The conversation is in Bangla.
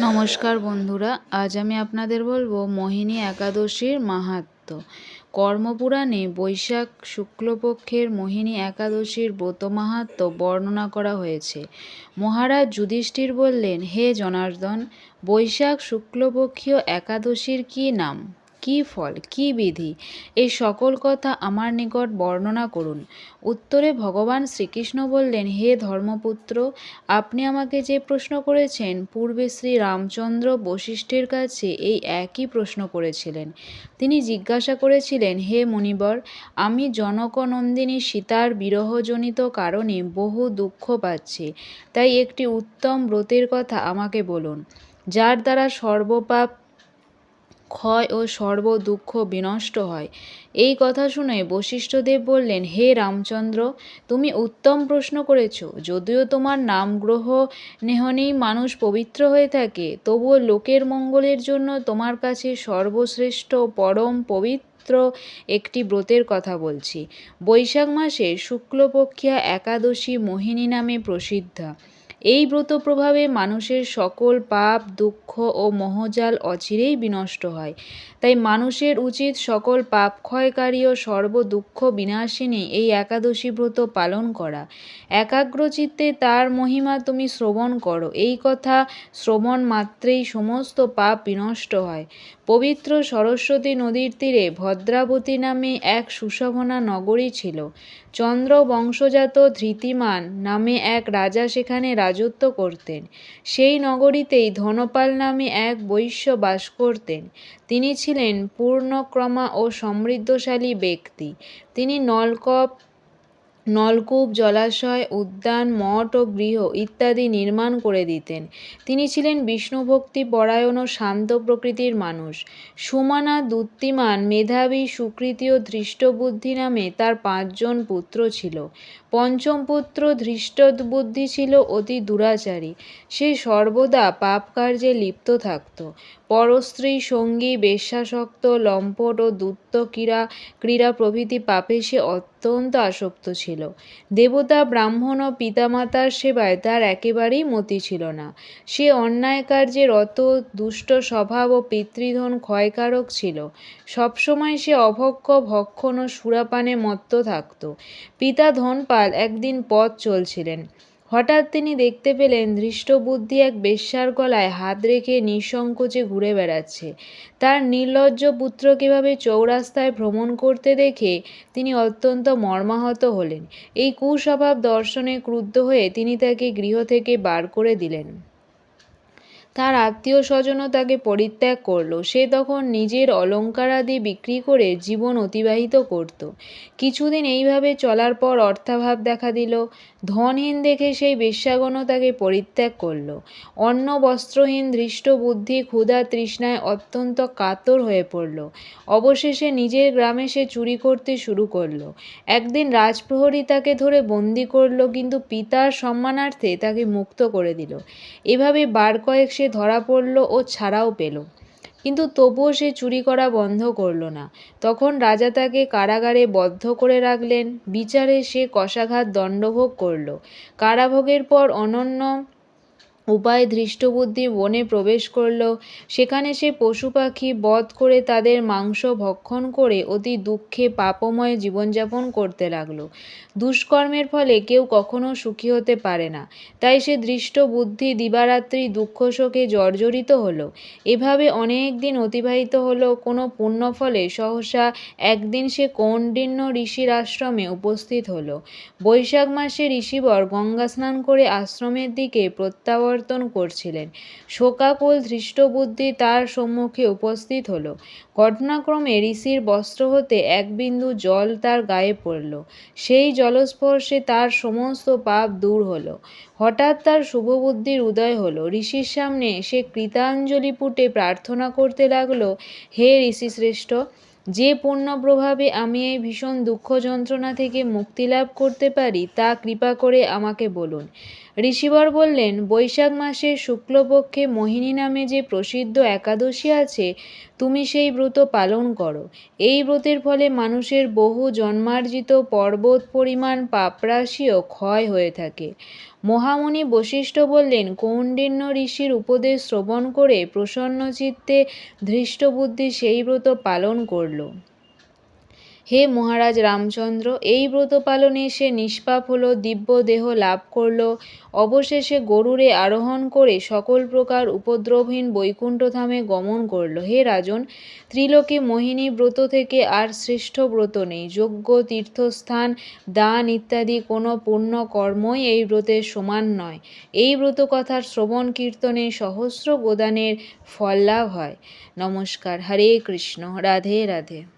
নমস্কার বন্ধুরা, আজ আমি আপনাদের বলব মোহিনী একাদশীর মাহাত্ম। কর্মপুরাণে বৈশাখ শুক্লপক্ষের মোহিনী একাদশীর ব্রত মাহাত্ম বর্ণনা করা হয়েছে। মহারাজ যুধিষ্ঠির বললেন, হে জনার্দন, বৈশাখ শুক্লপক্ষীয় একাদশীর কী নাম? কী ফল, কী বিধি, এই সকল কথা আমার নিকট বর্ণনা করুন। উত্তরে ভগবান শ্রীকৃষ্ণ বললেন, হে ধর্মপুত্র, আপনি আমাকে যে প্রশ্ন করেছেন, পূর্বে শ্রী রামচন্দ্র বশিষ্ঠের কাছে এই একই প্রশ্ন করেছিলেন। তিনি জিজ্ঞাসা করেছিলেন, হে মণিবর আমি জনকনন্দিনী সীতার বিরহজনিত কারণে বহু দুঃখ পাচ্ছি, তাই একটি উত্তম ব্রতের কথা আমাকে বলুন, যার দ্বারা সর্বপাপ ক্ষয় ও সর্ব দুঃখ বিনষ্ট হয়। এই কথা শুনে বশিষ্ঠদেব বললেন, হে রামচন্দ্র, তুমি উত্তম প্রশ্ন করেছ। যদিও তোমার নাম গ্রহ নেহনেই মানুষ পবিত্র হয়ে থাকে, তবুও লোকের মঙ্গলের জন্য তোমার কাছে সর্বশ্রেষ্ঠ পরম পবিত্র একটি ব্রতের কথা বলছি। বৈশাখ মাসে শুক্লপক্ষিয়া একাদশী মোহিনী নামে প্রসিদ্ধা। এই ব্রত প্রভাবে মানুষের সকল পাপ, দুঃখ ও মোহজাল অচিরেই বিনষ্ট হয়। তাই মানুষের উচিত সকল পাপ ক্ষয়কারী ও সর্ব দুঃখ বিনাশিনী এই একাদশী ব্রত পালন করা। একাগ্রচিত্তে তার মহিমা তুমি শ্রবণ করো। এই কথা শ্রবণ মাত্রেই সমস্ত পাপ বিনষ্ট হয়। পবিত্র সরস্বতী নদীর তীরে ভদ্রাবতী নামে এক সুশোভনা নগরী ছিল। চন্দ্র বংশজাত ধৃতিমান নামে এক রাজা সেখানে রাজত্ব করতেন। সেই নগরীতেই ধনপাল নামে এক বৈশ্য বাস করতেন। তিনি ছিলেন পূর্ণক্রমা ও সমৃদ্ধশালী ব্যক্তি। তিনি নলকপ নলকূপ, জলাশয়, উদ্যান, মঠ ও গৃহ ইত্যাদি নির্মাণ করে দিতেন। তিনি ছিলেন বিষ্ণুভক্তি পরায়ণ ও শান্ত প্রকৃতির মানুষ। সুমানা দুত্তিমান মেধাবী সুকৃতি ও ধৃষ্টবুদ্ধি নামে তার পাঁচজন পুত্র ছিল। পঞ্চম পুত্র ধৃষ্টবুদ্ধি ছিল অতি দুরাচারী। সে সর্বদা পাপ কার্যে লিপ্ত থাকত। পরস্ত্রী, সঙ্গী, বেশ্যাসক্ত, লম্পট ও দূত্ত ক্রীড়া ক্রীড়া প্রভৃতি পাপে সে অত্যন্ত আসক্ত ছিল। দেবতা, ব্রাহ্মণ ও পিতামাতার সেবায় তার একেবারেই মতি ছিল না। সে অন্যায় কার্যের অত দুষ্ট স্বভাব ও পিতৃধন ক্ষয়কারক ছিল। সবসময় সে অভক্ষ ভক্ষণ ও সুরাপানে মত্ত থাকত। পিতা ধনপাল একদিন পথ চলছিলেন। হঠাৎ তিনি দেখতে পেলেন ধৃষ্টবুদ্ধি এক বেশ্যার গলায় হাত রেখে নিঃসংকোচে ঘুরে বেড়াচ্ছে। তার নির্লজ্জ পুত্র কীভাবে চৌরাস্তায় ভ্রমণ করতে দেখে তিনি অত্যন্ত মর্মাহত হলেন। এই কুস্বভাব দর্শনে ক্রুদ্ধ হয়ে তিনি তাকে গৃহ থেকে বার করে দিলেন। তার আত্মীয় স্বজনও তাকে পরিত্যাগ করল। সে তখন নিজের অলঙ্কারাদি বিক্রি করে জীবন অতিবাহিত করত। কিছুদিন এইভাবে চলার পর অর্থাভাব দেখা দিল। ধনহীন দেখে সেই বেশ্যাগণও তাকে পরিত্যাগ করল। অন্ন, বস্ত্রহীন ধৃষ্ট বুদ্ধি ক্ষুধা তৃষ্ণায় অত্যন্ত কাতর হয়ে পড়ল। অবশেষে নিজের গ্রামে সে চুরি করতে শুরু করল। একদিন রাজপ্রহরী তাকে ধরে বন্দি করল, কিন্তু পিতার সম্মানার্থে তাকে মুক্ত করে দিল। এভাবে বার কয়েক সে ধরা পড়ল ও ছাড়াও পেল। কিন্তু তবুও সে চুরি করা বন্ধ করল না। তখন রাজা তাকে কারাগারে বদ্ধ করে রাখলেন। বিচারে সে কষাঘাত দণ্ডভোগ করল। কারাভোগের পর অনন্য উপায় ধৃষ্টবুদ্ধি বনে প্রবেশ করল। সেখানে সে পশু পাখি বধ করে তাদের মাংস ভক্ষণ করে অতি দুঃখে পাপময় জীবনযাপন করতে লাগল। দুষ্কর্মের ফলে কেউ কখনো সুখী হতে পারে না। তাই সে দৃষ্ট বুদ্ধি দিবারাত্রি দুঃখ শোকে জর্জরিত হলো। এভাবে অনেক দিন অতিবাহিত হলো। কোনো পুণ্যফলে সহসা একদিন সে কৌণ্ডিন্য ঋষির আশ্রমে উপস্থিত হলো। বৈশাখ মাসে ঋষিবর গঙ্গা স্নান করে আশ্রমের দিকে প্রত্যাবর্তন পরিবর্তন করছিলেন। শোকাকুল ধৃষ্টবুদ্ধি তার সম্মুখে উপস্থিত হল। ঘটনাক্রমে ঋষির বস্ত্র হতে এক বিন্দু জল তার গায়ে পড়ল। সেই জলস্পর্শে তার সমস্ত পাপ দূর হলো। হঠাৎ তার শুভবুদ্ধির উদয় হলো। ঋষির সামনে সে কৃতাঞ্জলি পুটে প্রার্থনা করতে লাগল, হে ঋষিশ্রেষ্ঠ, যে পুণ্য প্রভাবে আমি এই ভীষণ দুঃখ যন্ত্রণা থেকে মুক্তি লাভ করতে পারি, তা কৃপা করে আমাকে বলুন। ঋষিবর বললেন, বৈশাখ মাসের শুক্লপক্ষে মোহিনী নামে যে প্রসিদ্ধ একাদশী আছে, তুমি সেই ব্রত পালন করো। এই ব্রতের ফলে মানুষের বহু জন্মার্জিত পর্বত পরিমাণ পাপরাশিও ক্ষয় হয়ে থাকে। মহামুনি বশিষ্ঠ বললেন কৌণ্ডিন্য ঋষির উপদেশ শ্রবণ করে প্রসন্ন চিত্তে ধৃষ্টবুদ্ধি সেই ব্রত পালন করল। হে মহারাজ রামচন্দ্র, এই ব্রত পালনে সে নিষ্পাপ হল, দিব্য দেহ লাভ করল। অবশেষে গরুরে আরোহণ করে সকল প্রকার উপদ্রবহীন বৈকুণ্ঠধামে গমন করল। হে রাজন, ত্রিলোকে মোহিনী ব্রত থেকে আর শ্রেষ্ঠ ব্রত নেই। যজ্ঞ, তীর্থস্থান, দান ইত্যাদি কোনো পুণ্য কর্মই এই ব্রতের সমান নয়। এই ব্রত কথার শ্রবণ কীর্তনে সহস্র গোদানের ফল লাভ হয়। নমস্কার। হরে কৃষ্ণ। রাধে রাধে।